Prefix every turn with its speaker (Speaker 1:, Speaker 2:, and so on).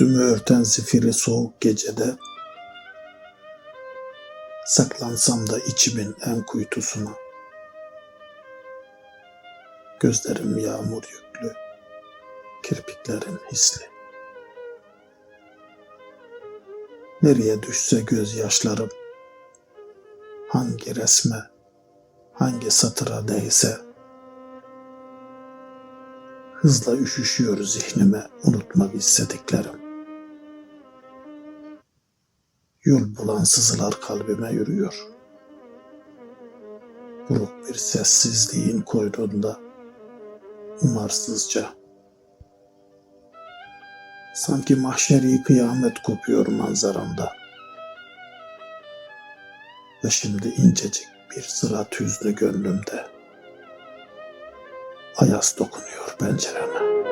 Speaker 1: ürküten zifiri soğuk gecede saklansam da içimin en kuytusuna. Gözlerim yağmur yüklü, kirpiklerin hisli. Nereye düşse gözyaşlarım, hangi resme, hangi satıra değse, hızla üşüşüyor zihnime unutmak istediklerim. Yol bulan sızılar kalbime yürüyor. Buruk bir sessizliğin koynunda umarsızca. Sanki mahşeri kıyamet kopuyor manzaramda. Ve şimdi incecik bir sıra tüzlü gönlümde. Ayaz dokunuyor pencereme.